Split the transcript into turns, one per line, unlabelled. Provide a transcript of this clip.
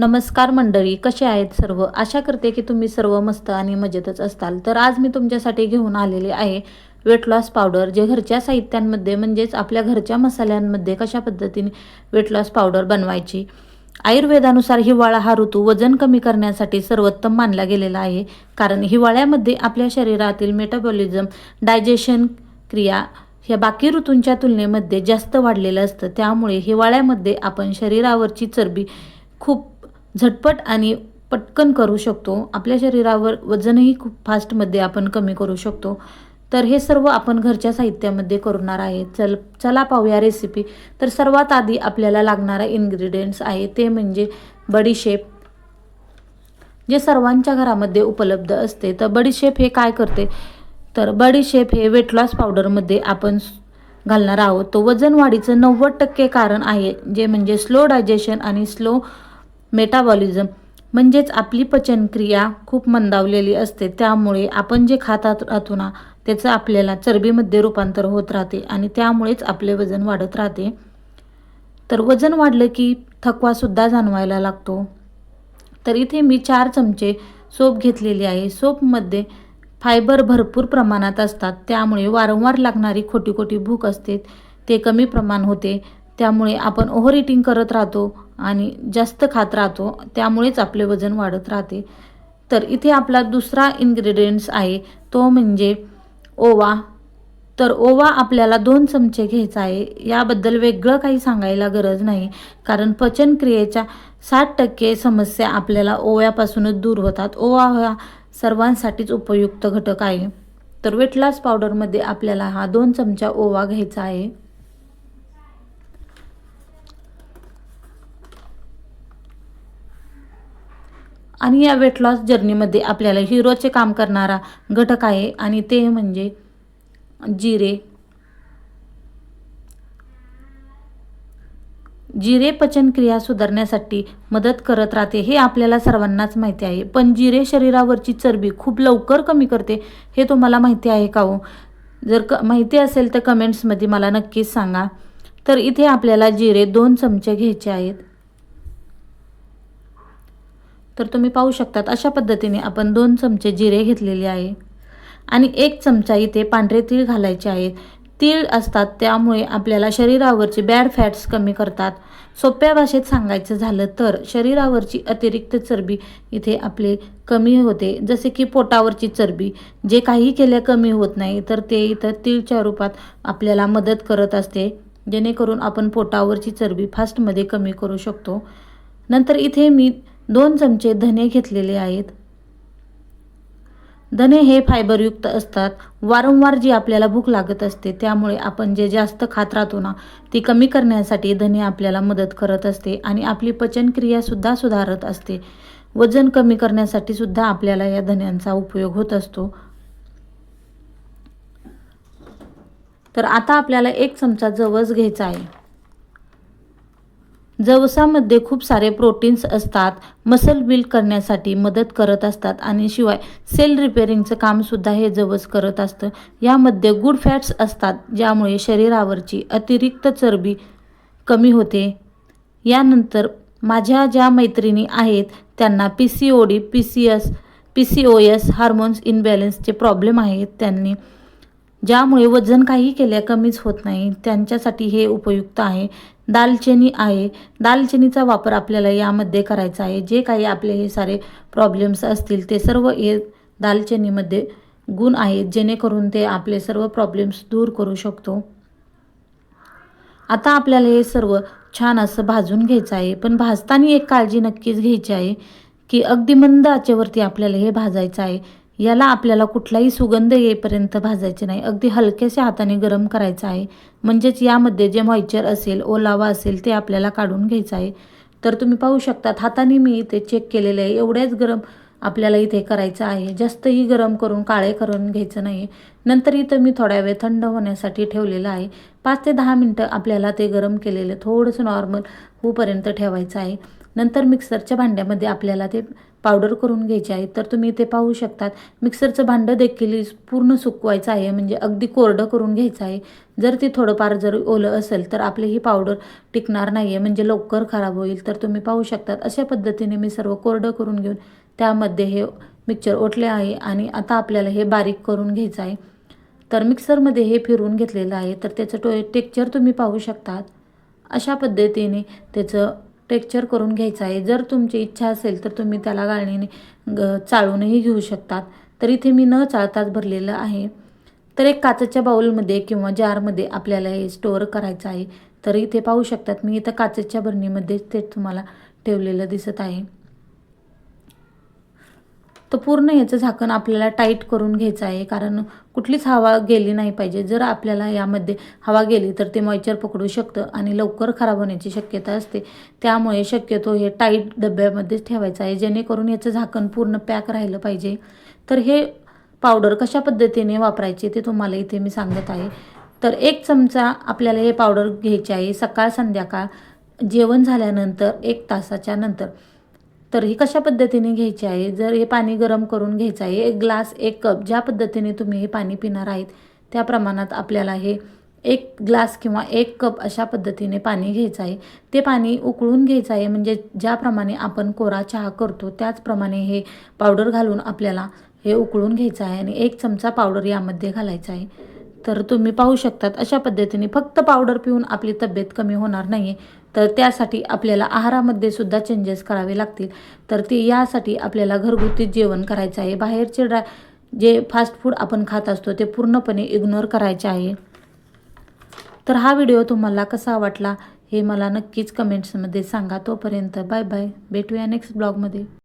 नमस्कार मंडळी कसे आहेत सर्व? आशा करते की तुम्ही सर्व मस्त आणि मजेतच असताल. तर आज मी तुमच्यासाठी घेऊन आलेले आहे वेट लॉस पावडर जे घरच्या साहित्यांमध्ये म्हणजेच आपल्या घरच्या मसाल्यांमध्ये कशा पद्धतीने वेट लॉस पावडर बनवायची. आयुर्वेदानुसार हिवाळा हा ऋतू वजन कमी करण्यासाठी सर्वोत्तम मानला गेलेला आहे. कारण हिवाळ्यामध्ये आपल्या शरीरातील मेटाबॉलिझम डायजेशन क्रिया ह्या बाकी ऋतूंच्या तुलनेमध्ये जास्त वाढलेलं असतं. त्यामुळे हिवाळ्यामध्ये आपण शरीरावरची चरबी खूप झटपट आणि पटकन करू शकतो. आपल्या शरीरावर वजनही खूप फास्टमध्ये आपण कमी करू शकतो. तर हे सर्व आपण घरच्या साहित्यामध्ये करणार आहे. चल चला पाहूया रेसिपी तर सर्वात आधी आपल्याला लागणारा इन्ग्रेडियंट्स आहे. ते म्हणजे बडीशेप जे सर्वांच्या घरामध्ये उपलब्ध असते. तर बडीशेप हे काय करते? तर बडीशेप हे वेट लॉस पावडरमध्ये आपण घालणार आहोत. तो वजन वाढीचं नव्वद टक्के कारण आहे जे म्हणजे स्लो डायजेशन आणि स्लो मेटाबॉलिझम म्हणजेच आपली पचनक्रिया खूप मंदावलेली असते. त्यामुळे आपण जे खातात राहतो ना त्याचं आपल्याला चरबीमध्ये रूपांतर होत राहते आणि त्यामुळेच आपले वजन वाढत राहते. तर वजन वाढलं की थकवासुद्धा जाणवायला लागतो. तर इथे मी चार चमचे सोप घेतलेली आहे. सोपमध्ये फायबर भरपूर प्रमाणात असतात. त्यामुळे वारंवार लागणारी खोटी खोटी भूक असते. ते कमी प्रमाण होते. त्यामुळे आपण ओव्हर इटिंग करत राहतो. आणि जास्त खात राहतो त्यामुळेच आपले वजन वाढत राहते. तर इथे आपला दुसरा इन्ग्रेडियंट्स आहे तो म्हणजे ओवा. तर ओवा आपल्याला दोन चमचे घ्यायचा आहे. याबद्दल वेगळं काही सांगायला गरज नाही कारण पचनक्रियेच्या साठ टक्के समस्या आपल्याला ओव्यापासूनच दूर होतात. ओवा हा सर्वांसाठीच उपयुक्त घटक आहे. तर वेट लॉस पावडरमध्ये आपल्याला हा दोन चमचा ओवा घ्यायचा आहे. आणि या वेट लॉस जर्नीमध्ये आपल्याला हिरोचे काम करणारा घटक आहे आणि ते म्हणजे जिरे. जिरे पचनक्रिया सुधारण्यासाठी मदत करत राहते हे आपल्याला सर्वांनाच माहिती आहे. पण जिरे शरीरावरची चरबी खूप लवकर कमी करते हे तुम्हाला माहिती आहे का हो? जर क माहिती असेल तर कमेंट्समध्ये मला नक्कीच सांगा. तर इथे आपल्याला जिरे दोन चमचे घ्यायचे आहेत. तर तुम्ही पाहू शकतात अशा पद्धतीने आपण दोन चमचे जिरे घेतलेले आहे. आणि एक चमचा इथे पांढरे तीळ घालायचे आहेत. तीळ असतात त्यामुळे आपल्याला शरीरावरची बॅड फॅट्स कमी करतात. सोप्या भाषेत सांगायचं झालं तर शरीरावरची अतिरिक्त चरबी इथे आपले कमी होते. जसे की पोटावरची चरबी जे काही केल्या कमी होत नाही तर ते इथं तीळच्या रूपात आपल्याला मदत करत असते. जेणेकरून आपण पोटावरची चरबी फास्टमध्ये कमी करू शकतो. नंतर इथे मी दोन चमचे धने घेतलेले आहेत. धने हे फायबरयुक्त असतात. वारंवार जी आपल्याला भूक लागत असते त्यामुळे आपण जे जास्त खात राहतो ना ती कमी करण्यासाठी धने आपल्याला मदत करत असते आणि आपली पचनक्रियासुद्धा सुधारत असते. वजन कमी करण्यासाठी सुद्धा आपल्याला या धन्यांचा उपयोग होत असतो. तर आता आपल्याला एक चमचा जवस घ्यायचा आहे. जवसामध्ये खूप सारे प्रोटीन्स असतात मसल बिल्ड करण्यासाठी मदत करत असतात आणि शिवाय सेल रिपेअरिंगचं कामसुद्धा हे जवस करत असतं. यामध्ये गुड फॅट्स असतात ज्यामुळे शरीरावरची अतिरिक्त चरबी कमी होते. यानंतर माझ्या ज्या मैत्रिणी आहेत त्यांना P C O D P C S P C O S hormones इनबॅलन्सचे problem आहेत त्यांनी ज्यामुळे वजन काही केल्या कमीच होत नाही. त्यांच्यासाठी हे उपयुक्त आहे. दालचिनी आहे. दालचिनीचा वापर आपल्याला यामध्ये करायचा आहे. जे काही आपले हे सारे प्रॉब्लेम्स असतील ते सर्व हे दालचिनीमध्ये गुण आहेत जेणेकरून ते आपले सर्व प्रॉब्लेम्स दूर करू शकतो. आता आपल्याला हे सर्व छान असं भाजून घ्यायचं आहे. पण भाजताना एक काळजी नक्कीच घ्यायची आहे की अगदी मंद आचेवरती आपल्याला हे भाजायचं आहे. याला आपल्याला कुठलाही सुगंध येईपर्यंत भाजायचे नाही. अगदी हलक्याशा हाताने गरम करायचं आहे. म्हणजेच यामध्ये जे मॉइचर असेल ओलावा असेल ते आपल्याला काढून घ्यायचं आहे. तर तुम्ही पाहू शकतात हाताने मी इथे चेक केलेले आहे. एवढ्याच गरम आपल्याला इथे करायचं आहे. जास्तही गरम करून काळे करून घ्यायचं नाही नंतर इथं मी थोड्या वेळ थंड होण्यासाठी ठेवलेलं आहे. पाच ते दहा मिनटं आपल्याला ते गरम केलेलं थोडंसं नॉर्मल होऊपर्यंत ठेवायचं आहे. नंतर मिक्सरच्या भांड्यामध्ये आपल्याला ते पावडर करून घ्यायची आहे तर तुम्ही इथे पाहू शकतात मिक्सरचं भांडं देखील पूर्ण सुकवायचं आहे म्हणजे अगदी कोरडं करून घ्यायचं आहे. जर ती थोडंफार जर ओलं असेल तर आपली ही पावडर टिकणार नाही आहे म्हणजे लवकर खराब होईल. तर तुम्ही पाहू शकतात अशा पद्धतीने मी सर्व कोरडं करून घेऊन त्यामध्ये हे मिक्सर ओतले आहे आणि आता आपल्याला हे बारीक करून घ्यायचं आहे. तर मिक्सरमध्ये हे फिरवून घेतलेलं आहे तर त्याचं टो टेक्चर तुम्ही पाहू शकतात. अशा पद्धतीने त्याचं टेक्चर करून घ्यायचं आहे. जर तुमची इच्छा असेल तर तुम्ही त्याला गाळणीने ग चाळूनही घेऊ शकतात. तर इथे मी न चाळताच भरलेलं आहे. तर एक काचेच्या बाउलमध्ये किंवा जारमध्ये आपल्याला हे स्टोअर करायचं आहे. तर इथे पाहू शकतात मी इथं काचेच्या भरणीमध्येच ते तुम्हाला ठेवलेलं दिसत आहे. तर पूर्ण याचं झाकण आपल्याला टाईट करून घ्यायचं आहे. कारण कुठलीच हवा गेली नाही पाहिजे. जर आपल्याला यामध्ये हवा गेली तर ते मॉइचर पकडू शकतं आणि लवकर खराब होण्याची शक्यता असते. त्यामुळे शक्यतो हे टाईट डब्यामध्येच ठेवायचं आहे. जेणेकरून याचं झाकण पूर्ण पॅक राहिलं पाहिजे. तर हे पावडर कशा पद्धतीने वापरायचे ते तुम्हाला इथे मी सांगत आहे. तर एक चमचा आपल्याला हे पावडर घ्यायचे आहे सकाळ संध्याकाळ जेवण झाल्यानंतर एक तासाच्या नंतर. तर ही कशा पद्धतीने घ्यायची आहे? जर हे पाणी गरम करून घ्यायचं आहे एक ग्लास एक कप ज्या पद्धतीने तुम्ही हे पाणी पिणार आहेत त्या प्रमाणात आपल्याला हे एक ग्लास किंवा एक कप अशा पद्धतीने पाणी घ्यायचं आहे. ते पाणी उकळून घ्यायचं आहे म्हणजे ज्याप्रमाणे आपण कोरा चहा करतो त्याचप्रमाणे हे पावडर घालून आपल्याला हे उकळून घ्यायचं आहे आणि एक चमचा पावडर यामध्ये घालायचा आहे. तर तुम्ही पाहू शकतात अशा पद्धतीने फक्त पावडर पिऊन आपली तब्येत कमी होणार नाही तर त्यासाठी आपल्याला आहारामध्ये सुद्धा चेंजेस करावे लागतील. तर ते यासाठी आपल्याला घरगुती जेवण करायचं आहे. बाहेरचे ड्राय जे फास्ट फूड आपण खात असतो ते पूर्णपणे इग्नोर करायचे आहे. तर हा व्हिडिओ तुम्हाला कसा वाटला हे मला नक्कीच कमेंट्समध्ये सांगा. तोपर्यंत बाय बाय भेटूया नेक्स्ट ब्लॉगमध्ये